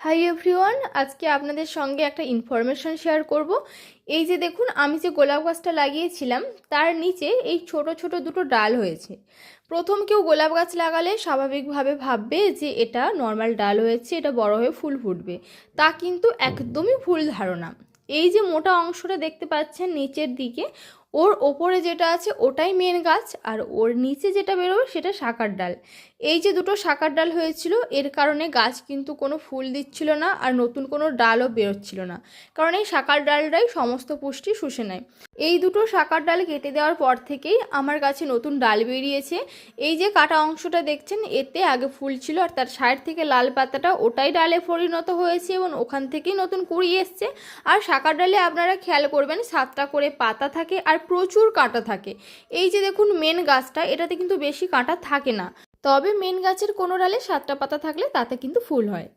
Hi everyone আজকে আপনাদের সঙ্গে একটা ইনফরমেশন শেয়ার করব। এই যে দেখুন, আমি যে গোলাপ গাছটা লাগিয়েছিলাম, তার নিচে এই ছোট ছোট দুটো ডাল হয়েছে। প্রথম কেউ গোলাপ গাছ লাগালে স্বাভাবিকভাবে ভাববে যে এটা নর্মাল ডাল হয়েছে, এটা বড় হয়ে ফুল ফুটবে। তা কিন্তু একদমই ভুল ধারণা। এই যে মোটা অংশটা দেখতে পাচ্ছেন নিচের দিকে ওর ওপরে যেটা আছে ওটাই মেন গাছ আর ওর নিচে যেটা বেরোবে সেটা শাকার ডাল। এই যে দুটো শাকার ডাল হয়েছিল, এর কারণে গাছ কিন্তু কোনো ফুল দিচ্ছিল না আর নতুন কোনো ডালও বেরোচ্ছিল না। কারণ এই শাকার ডালটাই সমস্ত পুষ্টি শুষে নেয়। এই দুটো শাকার ডাল কেটে দেওয়ার পর থেকেই আমার গাছে নতুন ডাল বেরিয়েছে। এই যে কাটা অংশটা দেখছেন, এতে আগে ফুল ছিল আর তার সাইড থেকে লাল পাতাটা ওটাই ডালে পরিণত হয়েছে এবং ওখান থেকেই নতুন কুড়ি এসছে। আর শাকার ডালে আপনারা খেয়াল করবেন, সাতটা করে পাতা থাকে আর প্রচুর কাঁটা থাকে। এই যে দেখুন মেন গাছটা, এটাতে কিন্তু বেশি কাঁটা থাকে না। তবে মেন গাছের কোনো ডালে সাতটা পাতা থাকলে তাতে কিন্তু ফুল হয়।